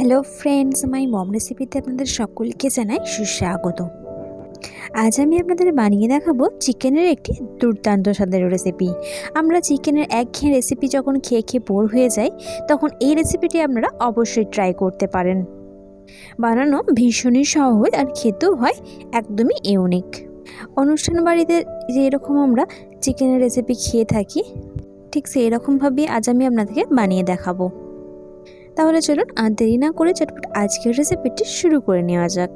Hello friends মাই মম রেসিপিতে আপনাদের সকলকে জানাই সুস্বাগত। আজ আমি আপনাদের বানিয়ে দেখাবো চিকেনের একটি দুর্দান্ত স্বাদের রেসিপি আমরা চিকেনের একঘেয়ে রেসিপি যখন খেয়ে খেয়ে বোর হয়ে যাই, তখন এই রেসিপিটি আপনারা অবশ্যই ট্রাই করতে পারেন। বানানো ভীষণই সহজ আর খেতেও হয় একদমই ইউনিক অনুষ্ঠান বাড়িতে যেরকম আমরা চিকেনের রেসিপি খেয়ে থাকি, ঠিক সেই রকমভাবেই আজ আমি আপনাদেরকে বানিয়ে দেখাবো। তাহলে চলুন আর দেরি না করে চটপট আজকের রেসিপিটি শুরু করে নেওয়া যাক।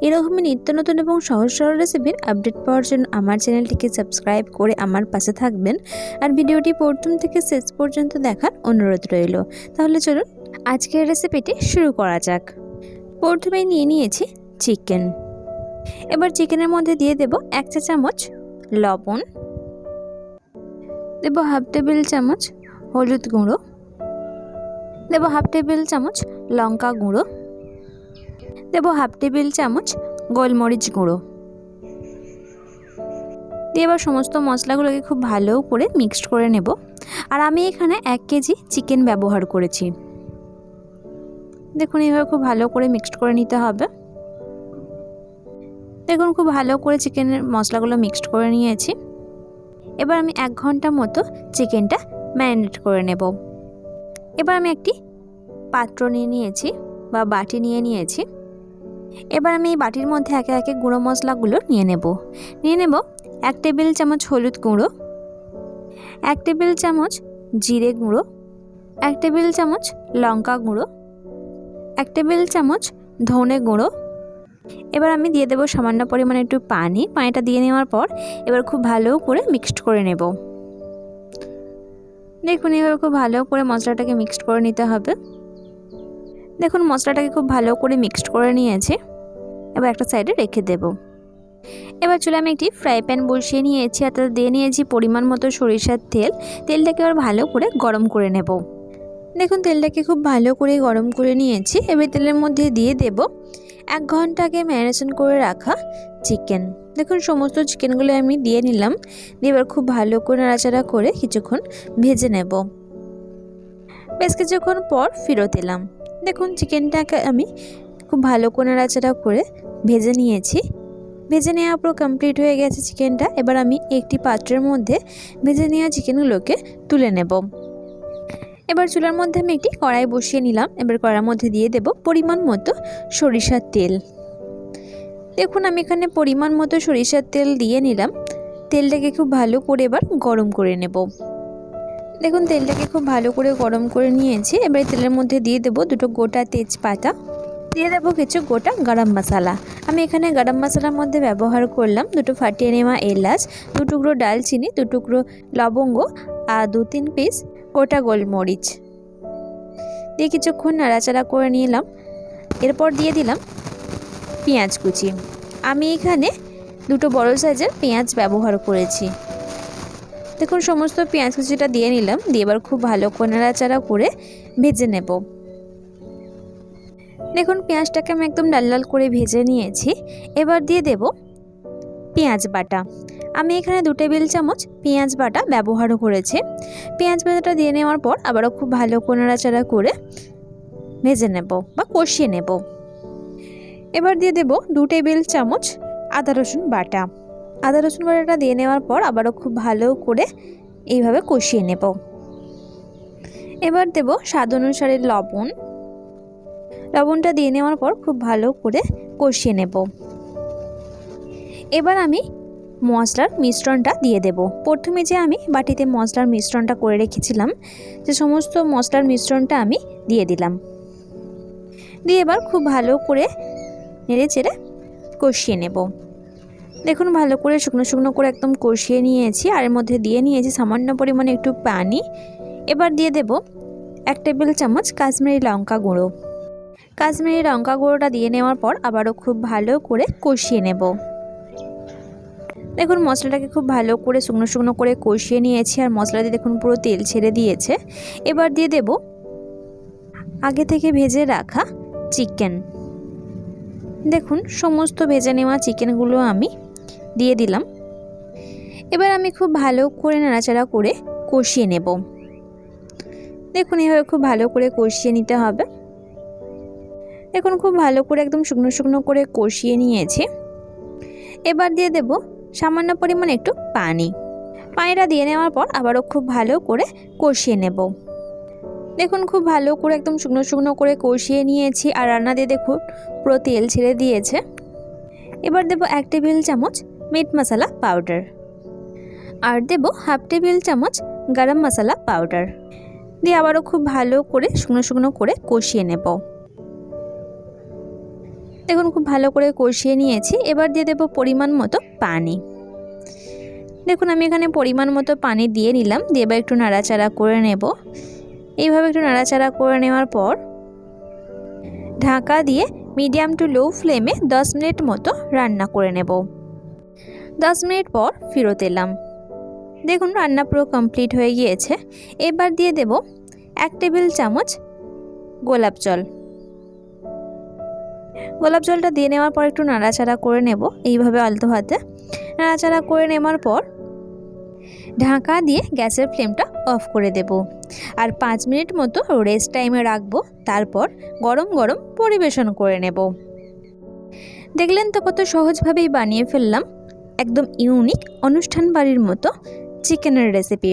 এরকমই নিত্য নতুন এবং সহজ সরল রেসিপির আপডেট পাওয়ার জন্য আমার চ্যানেলটিকে সাবস্ক্রাইব করে আমার পাশে থাকবেন। আর ভিডিওটি প্রথম থেকে শেষ পর্যন্ত দেখার অনুরোধ রইল। তাহলে চলুন আজকের রেসিপিটি শুরু করা যাক। প্রথমেই নিয়ে নিয়েছি চিকেন এবার চিকেনের মধ্যে দিয়ে দেব এক চা চামচ লবণ। দেব হাফ টেবিল চামচ হলুদ গুঁড়ো। দেব হাফ টেবিল চামচ লঙ্কা গুঁড়ো। দেব হাফ টেবিল চামচ গোলমরিচ গুঁড়ো। দিয়ে এবার সমস্ত মশলাগুলোকে খুব ভালো করে মিক্সড করে নেব। আর আমি এখানে এক কেজি চিকেন ব্যবহার করেছি। দেখুন, এইভাবে খুব ভালো করে মিক্সড করে নিতে হবে। দেখুন, খুব ভালো করে চিকেনের মশলাগুলো মিক্সড করে নিয়েছি। এবার আমি এক ঘণ্টা মতো চিকেনটা ম্যারিনেট করে নেব। এবার আমি একটি পাত্র নিয়ে নিয়েছি বা বাটি নিয়ে নিয়েছি। এবার আমি এই বাটির মধ্যে একে একে গুঁড়ো মশলাগুলো নিয়ে নেব। নিয়ে নেব এক টেবিল চামচ হলুদ গুঁড়ো, এক টেবিল চামচ জিরে গুঁড়ো, এক টেবিল চামচ লঙ্কা গুঁড়ো, এক টেবিল চামচ ধনে গুঁড়ো। এবার আমি দিয়ে দেবো সামান্য পরিমাণে একটু পানি। পানিটা দিয়ে নেওয়ার পর এবার খুব ভালো করে মিক্সড করে নেব। দেখুন এভাবে খুব ভালো করে মশলাটাকে মিক্সড করে নিতে হবে। দেখুন, মশলাটাকে খুব ভালো করে মিক্সড করে নিয়েছি। এবার একটা সাইডে রেখে দেব। এবার চলে আমি একটি ফ্রাই প্যান বসিয়ে নিয়েছি, আর তাতে দিয়ে নিয়েছি পরিমাণ মতো সরিষার তেল। তেলটাকে এবার ভালো করে গরম করে নেব। দেখুন, তেলটাকে খুব ভালো করে গরম করে নিয়েছি। এবার তেলের মধ্যে দিয়ে দেব এক ঘণ্টা আগে ম্যারিনেশন করে রাখা চিকেন দেখুন, সমস্ত চিকেনগুলো আমি দিয়ে নিলাম। দিয়ে এবার খুব ভালো করে নাড়াচাড়া করে কিছুক্ষণ ভেজে নেব। বেশ কিছুক্ষণ পর ফেরত এলাম। দেখুন চিকেনটাকে আমি খুব ভালো করে নাড়াচাড়া করে ভেজে নিয়েছি। ভেজে নেওয়া পুরো কমপ্লিট হয়ে গেছে চিকেনটা এবার আমি একটি পাত্রের মধ্যে ভেজে নেওয়া চিকেনগুলোকে তুলে নেব। এবার চুলার মধ্যে আমি একটি কড়াই বসিয়ে নিলাম। এবার কড়াইয়ের মধ্যে দিয়ে দেব পরিমাণ মতো সরিষার তেল। দেখুন, আমি এখানে পরিমাণ মতো সরিষার তেল দিয়ে নিলাম। তেলটাকে খুব ভালো করে এবার গরম করে নেব। দেখুন, তেলটাকে খুব ভালো করে গরম করে নিয়েছি। এবার তেলের মধ্যে দিয়ে দেবো দুটো গোটা তেজপাতা। দিয়ে দেবো কিছু গোটা গরম মশলা। আমি এখানে গরম মশলার মধ্যে ব্যবহার করলাম দুটো ফাটিয়ে নেওয়া এলাচ, দু টুকরো ডালচিনি, দু টুকরো লবঙ্গ, আর দু তিন পিস গোটা গোলমরিচ। দিয়ে কিছুক্ষণ নাড়াচাড়া করে নিলাম। এরপর দিয়ে দিলাম পেঁয়াজ কুচি। আমি এখানে দুটো বড় সাইজের পেঁয়াজ ব্যবহার করেছি। দেখুন, সমস্ত পেঁয়াজ কুচিটা দিয়ে নিলাম। দিয়ে এবার খুব ভালো করে নাড়াচাড়া করে ভেজে নেব। দেখুন, পেঁয়াজটাকে আমি একদম লাল লাল করে ভেজে নিয়েছি। এবার দিয়ে দেব পেঁয়াজ বাটা। আমি এখানে দু টেবিল চামচ পেঁয়াজ বাটা ব্যবহারও করেছি। পেঁয়াজ বাটাটা দিয়ে নেওয়ার পর আবারও খুব ভালো করে নাড়াচাড়া করে ভেজে নেব বা কষিয়ে নেব। এবার দিয়ে দেব দু টেবিল চামচ আদা রসুন বাটা। আদা, রসুন বাটাটা দিয়ে নেওয়ার পর আবারও খুব ভালো করে এইভাবে কষিয়ে নেব। এবার দেব স্বাদ অনুসারে লবণ। লবণটা দিয়ে নেওয়ার পর খুব ভালো করে কষিয়ে নেব। এবার আমি মশলার মিশ্রণটা দিয়ে দেব। প্রথমে যে আমি বাটিতে মশলার মিশ্রণটা করে রেখেছিলাম যে সমস্ত মশলার মিশ্রণটা আমি দিয়ে দিলাম। দিয়ে এবার খুব ভালো করে নেড়ে চেড়ে কষিয়ে নেব। দেখুন, ভালো করে শুকনো শুকনো করে একদম কষিয়ে নিয়েছি আর এর মধ্যে দিয়ে নিয়েছি সামান্য পরিমাণে একটু পানি। এবার দিয়ে দেব এক টেবিল চামচ কাশ্মীরি লঙ্কা গুঁড়ো। কাশ্মীরি লঙ্কা গুঁড়োটা দিয়ে নেওয়ার পর আবারও খুব ভালো করে কষিয়ে নেব। দেখুন, মশলাটাকে খুব ভালো করে শুকনো শুকনো করে কষিয়ে নিয়েছি আর মশলা দিয়ে দেখুন পুরো তেল ছেড়ে দিয়েছে। এবার দিয়ে দেব আগে থেকে ভেজে রাখা চিকেন। দেখুন, সমস্ত ভেজে নেওয়া চিকেনগুলো আমি দিয়ে দিলাম। এবার আমি খুব ভালো করে নাড়াচাড়া করে কষিয়ে নেব। দেখুন, এভাবে খুব ভালো করে কষিয়ে নিতে হবে। দেখুন, খুব ভালো করে একদম শুকনো শুকনো করে কষিয়ে নিয়েছি। এবার দিয়ে দেব সামান্য পরিমাণ একটু পানি। পানিটা দিয়ে নেওয়ার পর আবারও খুব ভালো করে কষিয়ে নেব। দেখুন, খুব ভালো করে একদম শুকনো শুকনো করে কষিয়ে নিয়েছি। আর রান্না দিয়ে দেখুন, পুরো তেল ছেড়ে দিয়েছে। এবার দেব এক টেবিল চামচ মিট মশলা পাউডার। আর দেব হাফ টেবিল চামচ গরম মশলা পাউডার। দিয়ে আবারও খুব ভালো করে শুকনো শুকনো করে কষিয়ে নেব। দেখুন খুব ভালো করে কষিয়ে নিয়েছি। এবার দিয়ে দেব পরিমাণ মতো পানি। দেখুন আমি এখানে পরিমাণ মতো পানি দিয়ে নিলাম। দিয়ে এবার একটু নাড়াচাড়া করে নেব। এইভাবে একটু নাড়াচাড়া করে নেওয়ার পর ঢাকা দিয়ে মিডিয়াম টু লো ফ্লেমে দশ মিনিট মতো রান্না করে নেব। দশ মিনিট পর ফেরত এলাম। দেখুন, রান্না পুরো কমপ্লিট হয়ে গিয়েছে। এবার দিয়ে দেব এক টেবিল চামচ গোলাপ জল। গোলাপ জলটা দিয়ে নেওয়ার পর একটু নাড়াচাড়া করে নেব এইভাবে আলতো হাতে। নাড়াচাড়া করে নেওয়ার পর ঢাকা দিয়ে গ্যাসের ফ্লেমটা অফ করে দেব। আর পাঁচ মিনিট মতো রেস্ট টাইমে রাখব, তারপর গরম গরম পরিবেশন করে নেব। দেখলেন তো কত সহজভাবেই বানিয়ে ফেললাম। একদম ইউনিক অনুষ্ঠান বাড়ির মতো চিকেনের রেসিপি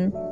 können.